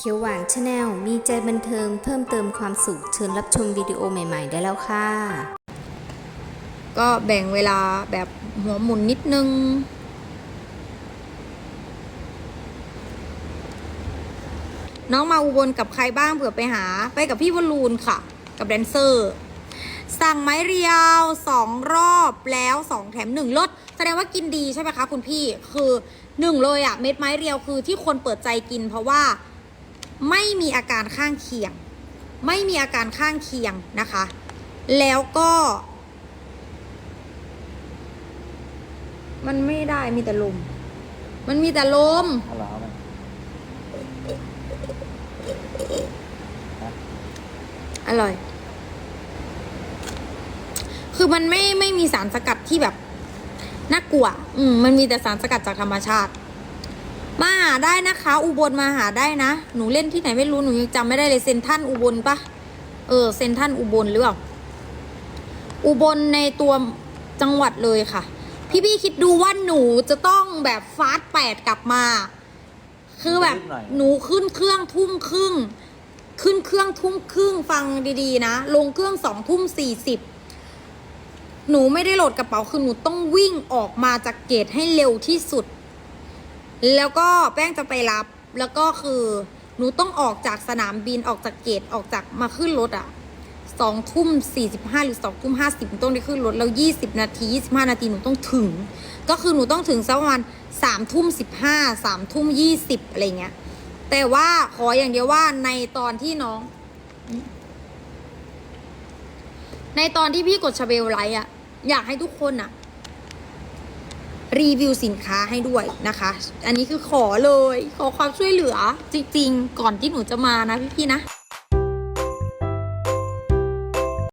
เขียวหวานชาแนลมีใจบันเทิงเพิ่มเติมความสุขเชิญรับชมวิดีโอใหม่ ๆ ได้แล้วค่ะ ก็แบ่งเวลาแบบหัวหมุนนิดนึง น้องมาอุบลกับใครบ้างเผื่อไปหา ไปกับพี่วลูนค่ะ กับแดนเซอร์ สั่งไม้เรียวสองรอบแล้วสองแถมหนึ่งลดแสดงว่ากินดีใช่ไหมคะคุณพี่คือหนึ่งเลยอะเม็ดไม้เรียวคือที่คนเปิดใจกินเพราะว่า ไม่มีอาการข้างเคียง ไม่มีอาการข้างเคียงนะคะ แล้วก็ มันไม่ได้มีแต่ลม มันมีแต่ลม เอาเหรอเอาไหมอร่อย คือมันไม่ไม่มีสารสกัดที่แบบน่ากลัว อืม มันมีแต่สารสกัดจากธรรมชาติ มาหาได้นะคะ อุบลมาหาได้นะ หนูเล่นที่ไหนไม่รู้หนูยังจำไม่ได้เลยเซนทรันอุบลปะเออเซนทรันอุบลหรือเปล่าอุบลในตัวจังหวัดเลยค่ะ พี่พี่ๆคิดดูว่าหนูจะต้องแบบฟาสต์แปดกลับมา คือแบบหนูขึ้นเครื่องทุ่มครึ่ง ขึ้นเครื่องทุ่มครึ่งฟังดีๆนะ ลงเครื่องสองทุ่มสี่สิบหนูไม่ได้โหลดกระเป๋าคือหนูต้องวิ่งออกมาจากเกตให้เร็วที่สุด แล้วก็แป้งจะไปรับแล้วก็คือหนูต้องออกจากสนามบินออกจากเกตออกจากมาขึ้นรถอะสองทุ่มสี่สิบห้าหรือสองทุ่มห้าสิบต้องได้ขึ้นรถแล้วยี่สิบนาทียี่สิบห้านาทีหนูต้องถึง ก็คือหนูต้องถึงสักประมาณสามทุ่มสิบห้าสามทุ่มยี่สิบอะไรเงี้ย แต่ว่าขออย่างเดียวว่าในตอนที่น้อง ในตอนที่พี่กดชาเบลไลท์อะอยากให้ทุกคนอะ รีวิวสินค้าให้ด้วยนะคะ อันนี้คือขอเลย ขอความช่วยเหลือจริงๆ ก่อนที่หนูจะมานะพี่ๆนะ